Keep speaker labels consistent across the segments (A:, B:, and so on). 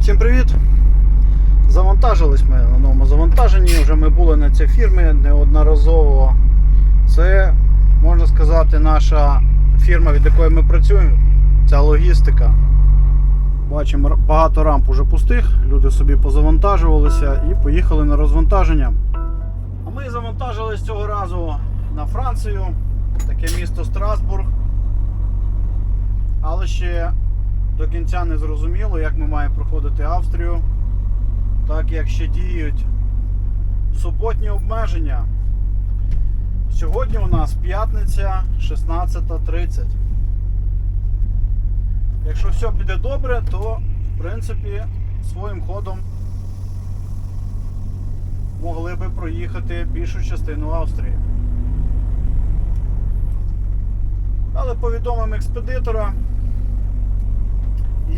A: Всім привіт! Завантажились ми на новому завантаженні. Вже ми були на цій фірмі неодноразово. Це, можна сказати, наша фірма, від якої ми працюємо. Ця логістика. Бачимо, багато рамп уже пустих. Люди собі позавантажувалися і поїхали на розвантаження. А ми завантажились цього разу на Францію, таке місто Страсбург. Але ще до кінця не зрозуміло, як ми маємо проходити Австрію, так як ще діють суботні обмеження. Сьогодні у нас п'ятниця 16.30. Якщо все піде добре, то в принципі своїм ходом могли би проїхати більшу частину Австрії. Але повідомимо експедитора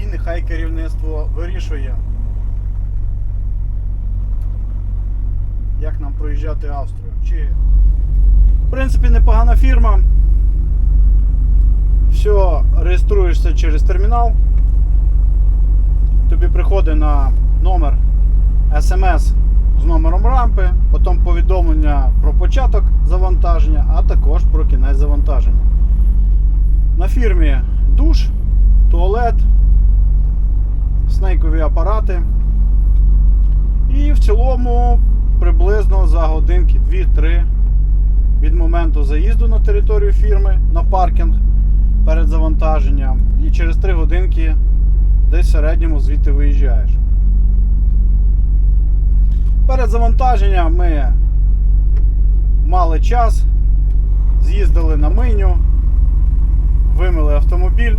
A: і нехай керівництво вирішує, як нам проїжджати Австрію. Чи, в принципі, непогана фірма. Все, реєструєшся через термінал. Тобі приходить на номер смс з номером рампи, потім повідомлення про початок завантаження, а також про кінець завантаження. На фірмі душ, туалет, снейкові апарати. І в цілому приблизно за годинки 2-3 від моменту заїзду на територію фірми на паркінг перед завантаженням. І через 3 годинки десь в середньому звідти виїжджаєш. Перед завантаженням ми мали час, з'їздили на мийню, вимили автомобіль,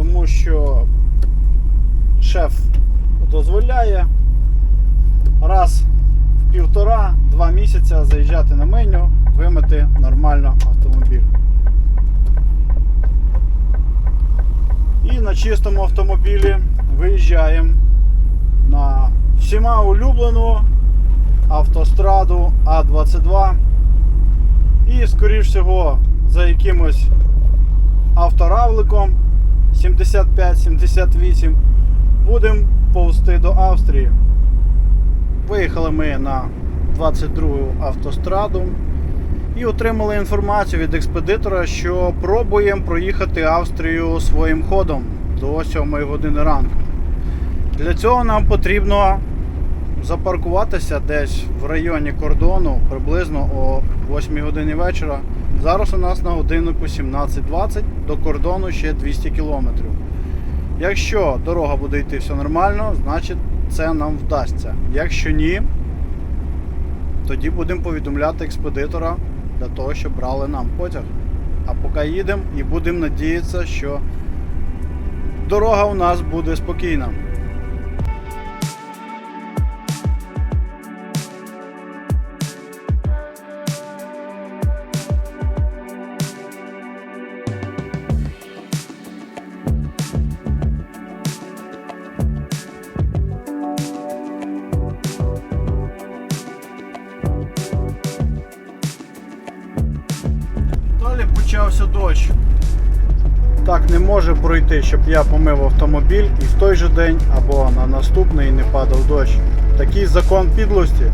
A: тому що шеф дозволяє раз в півтора-два місяця заїжджати на меню, вимити нормально автомобіль. І на чистому автомобілі виїжджаємо на всіма улюблену автостраду А22. І, скоріш всього, за якимось авторавликом 75-78 будемо повзти до Австрії. Виїхали ми на 22-ю автостраду і отримали інформацію від експедитора, що пробуємо проїхати Австрію своїм ходом до 7 години ранку. Для цього нам потрібно запаркуватися десь в районі кордону приблизно о 8 годині вечора. Зараз у нас на годиннику 17.20 до кордону ще 200 кілометрів. Якщо дорога буде йти все нормально, значить це нам вдасться. Якщо ні, тоді будемо повідомляти експедитора для того, щоб брали нам потяг. А поки їдемо і будемо надіятися, що дорога у нас буде спокійна. Може пройти, щоб я помив автомобіль і в той же день або на наступний не падав дощ. Такий закон підлості.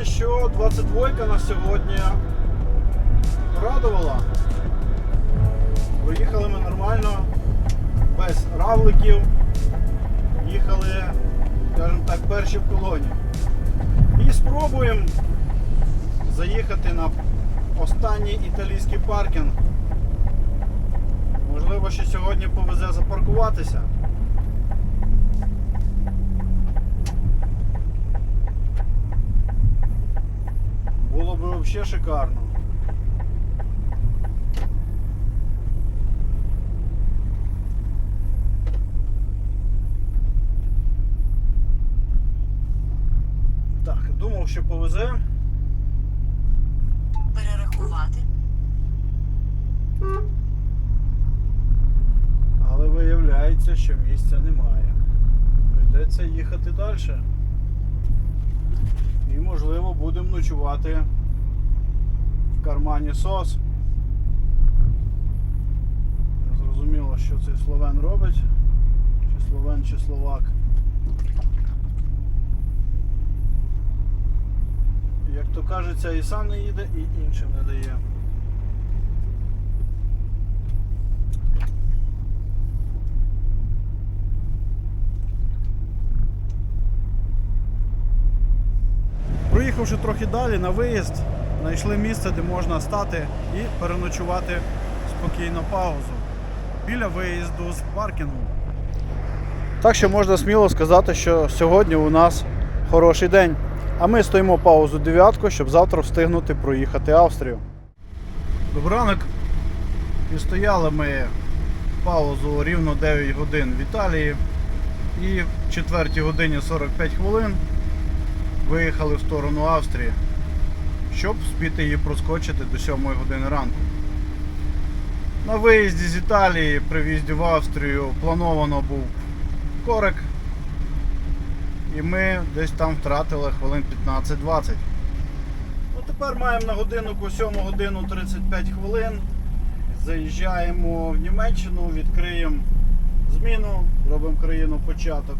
A: Сказати, що 22 на сьогодні радувала. Проїхали ми нормально, без равликів. Їхали, скажімо так, перші в колоні. І спробуємо заїхати на останній італійський паркінг. Можливо, що сьогодні повезе запаркуватися. Взагалі шикарно. Так, думав, що повезе.
B: Перерахувати.
A: Але виявляється, що місця немає. Прийдеться їхати далі. І можливо будемо ночувати в кармані СОС. Зрозуміло, що цей словен робить. Чи словен, чи словак. Як то кажеться, і сам не їде, і іншим не дає. Проїхавши трохи далі на виїзд, знайшли місце, де можна стати і переночувати спокійно паузу біля виїзду з паркінгу. Так що можна сміло сказати, що сьогодні у нас хороший день. А ми стоїмо паузу дев'ятку, щоб завтра встигнути проїхати Австрію. Добрий. І стояли ми паузу рівно 9 годин в Італії. І в 4 годині 45 хвилин виїхали в сторону Австрії, щоб спіти її проскочити до 7 години ранку. На виїзді з Італії при в'їзді в Австрію плановано був корик. І ми десь там втратили хвилин 15-20. Ну, тепер маємо на годиннику 7 годину 35 хвилин. Заїжджаємо в Німеччину, відкриємо зміну, робимо країну початок.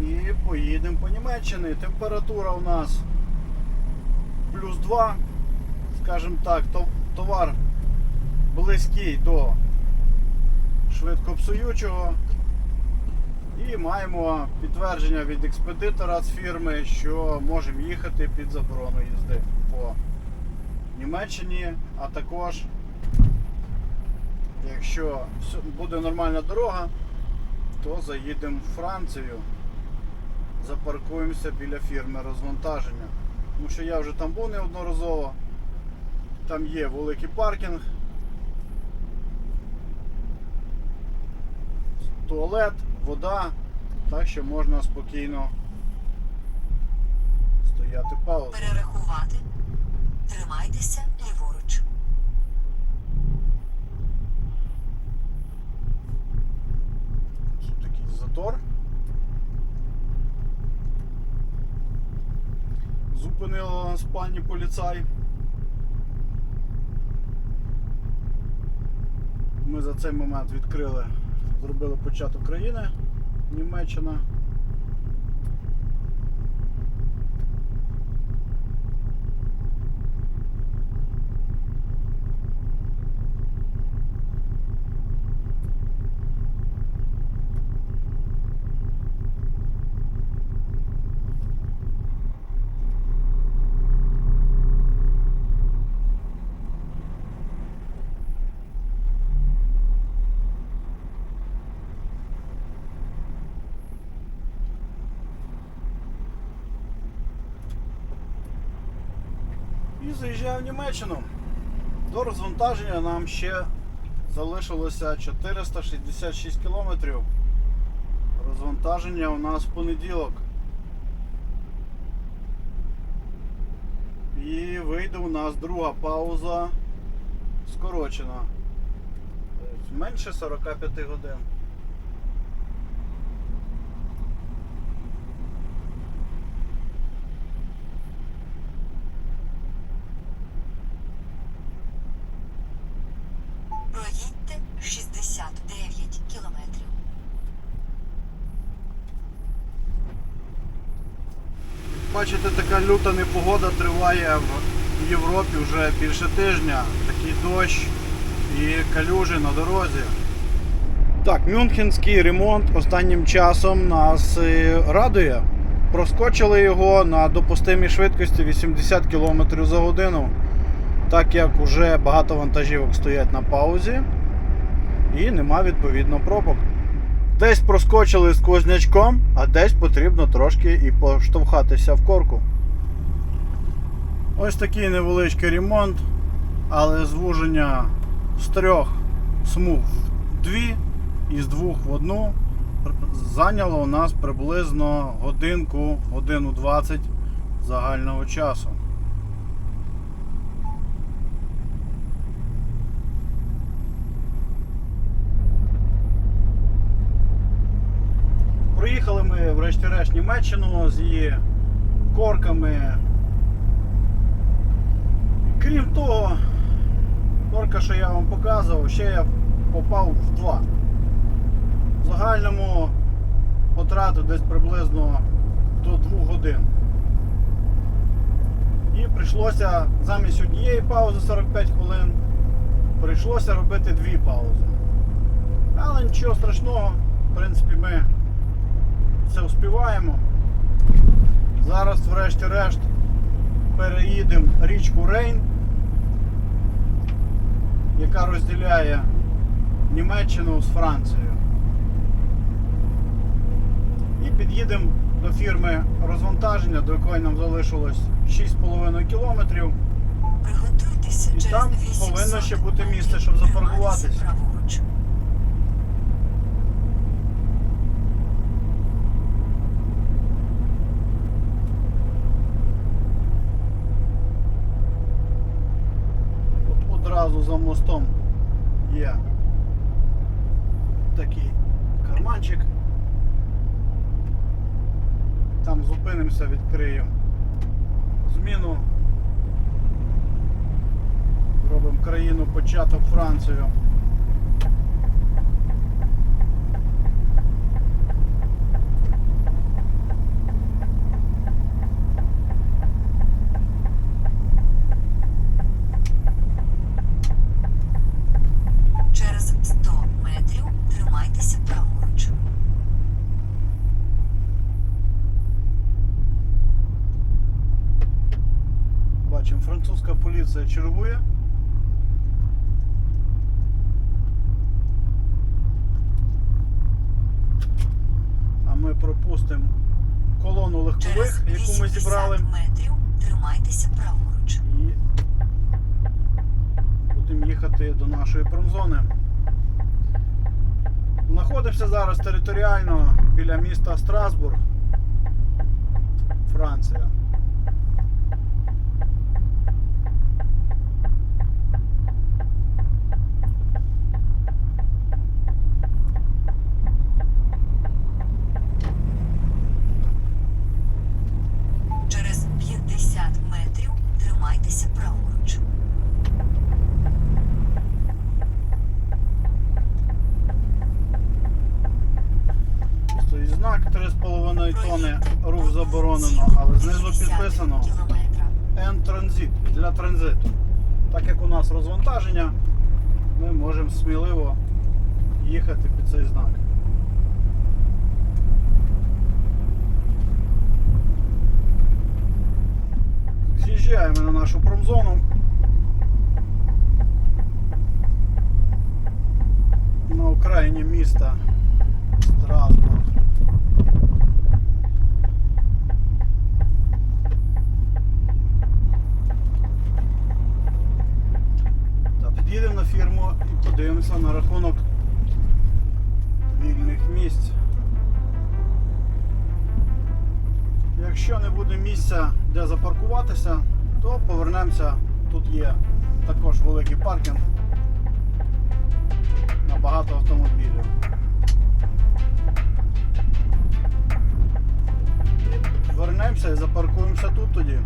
A: І поїдемо по Німеччині. Температура у нас плюс 2. Скажімо так, товар близький до швидкопсуючого. І маємо підтвердження від експедитора з фірми, що можемо їхати під заборону їзди по Німеччині, а також, якщо буде нормальна дорога, то заїдемо в Францію запаркуємося біля фірми розвантаження. Тому що я вже там був неодноразово. Там є великий паркінг. Туалет, вода, так що можна спокійно стояти паузу.
B: Перерахувати. Тримайтеся ліворуч.
A: Тут такий затор. Зупинила нас пані поліцай. Ми за цей момент відкрили, зробили початок країни Німеччина. Заїжджаю в Німеччину. До розвантаження нам ще залишилося 466 кілометрів. Розвантаження у нас в понеділок. І вийде у нас друга пауза скорочена. Менше 45 годин. Бачите, така люта непогода триває в Європі вже більше тижня. Такий дощ і калюжі на дорозі. Так, мюнхенський ремонт останнім часом нас е, радує. Проскочили його на допустимій швидкості 80 км за годину, так як вже багато вантажівок стоять на паузі і нема відповідно пробок. Десь проскочили з сквознячком, а десь потрібно трошки і поштовхатися в корку. Ось такий невеличкий ремонт, але звуження з трьох смуг в дві і з двох в одну зайняло у нас приблизно годинку, годину 20 загального часу. Врешті-решт Німеччину з її корками. Крім того, корка, що я вам показував, ще я попав в два. В загальному потратив десь приблизно до 2 годин. І прийшлося замість однієї паузи 45 хвилин, прийшлося робити дві паузи. Але нічого страшного, в принципі, ми все успіваємо. Зараз, врешті-решт, переїдемо річку Рейн, яка розділяє Німеччину з Францією. І під'їдемо до фірми розвантаження, до якої нам залишилось 6,5 кілометрів. І там повинно ще бути місце, щоб
B: Тримайтеся
A: одразу за мостом є такий карманчик. Там зупинимося, відкриємо зміну. Робимо країну початок Францію.
B: Через 100 метрів тримайтеся праворуч.
A: Бачимо, поліція чергує. А ми пропустимо колону легкових,
B: Через
A: яку ми
B: 80
A: зібрали.
B: метрів тримайтеся праворуч.
A: І будемо їхати до нашої промзони. Знаходимося зараз територіально біля міста Страсбург, Франція.
B: Через 50 метрів тримайтеся праворуч.
A: Стоїть знак 3,5 тонни, рух
B: Проїдьте
A: заборонено, але знизу підписано. N-транзит для транзиту. Так як у нас розвантаження, ми можемо сміливо їхати під цей знак. З'їжджаємо на нашу промзону. На окраїні міста Страсбург. І подивимося на рахунок вільних місць. Якщо не буде місця, де запаркуватися, то повернемося. Тут є також великий паркінг на багато автомобілів. Вернемося і запаркуємося тут тоді.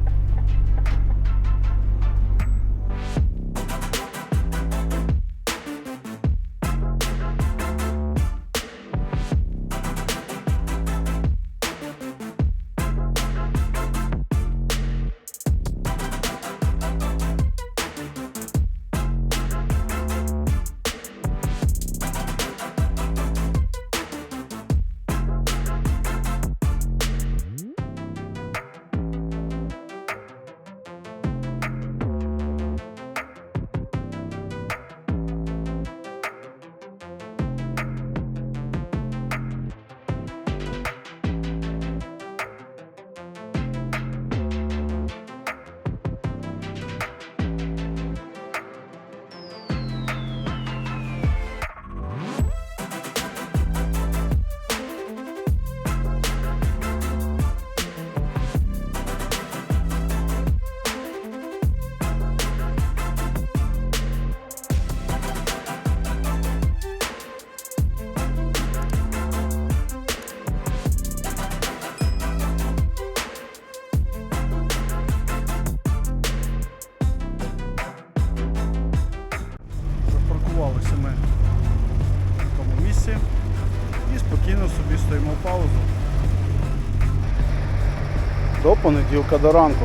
A: Понеділка до ранку.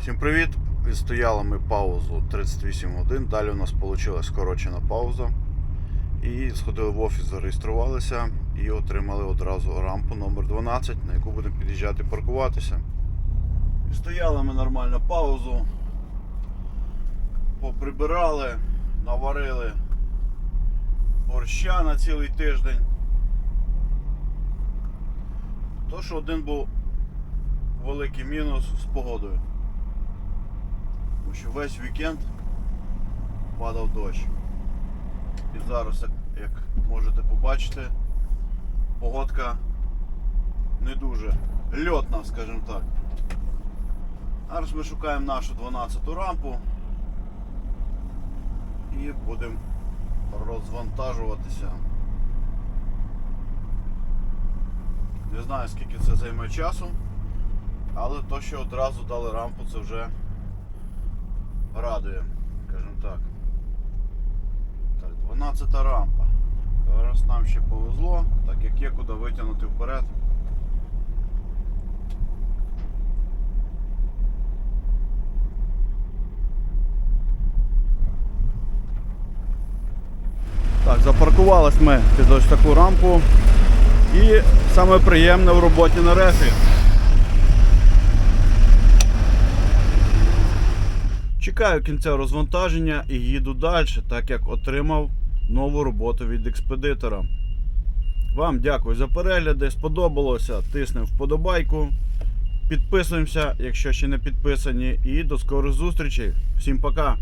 A: Всім привіт! Відстояли ми паузу 38 годин. Далі у нас вийшла скорочена пауза. І сходили в офіс, зареєструвалися і отримали одразу рампу номер 12, на яку будемо під'їжджати паркуватися. Стояли ми нормально паузу, поприбирали, наварили борща на цілий тиждень. То, що один був великий мінус з погодою. Тому що весь вікенд падав дощ. І зараз, як, можете побачити, погодка не дуже льотна, скажімо так. Зараз ми шукаємо нашу 12-ту рампу і будемо розвантажуватися. Не знаю скільки це займе часу, але то, що одразу дали рампу, це вже радує, скажімо так. Так, 12 рампа. Зараз нам ще повезло, так як є куди витягнути вперед. Так, запаркувались ми під ось таку рампу. І саме приємне в роботі на рефі. Чекаю кінця розвантаження і їду далі, так як отримав нову роботу від експедитора. Вам дякую за перегляди. Сподобалося, тиснемо вподобайку. Підписуємося, якщо ще не підписані. І до скорих зустрічей. Всім пока!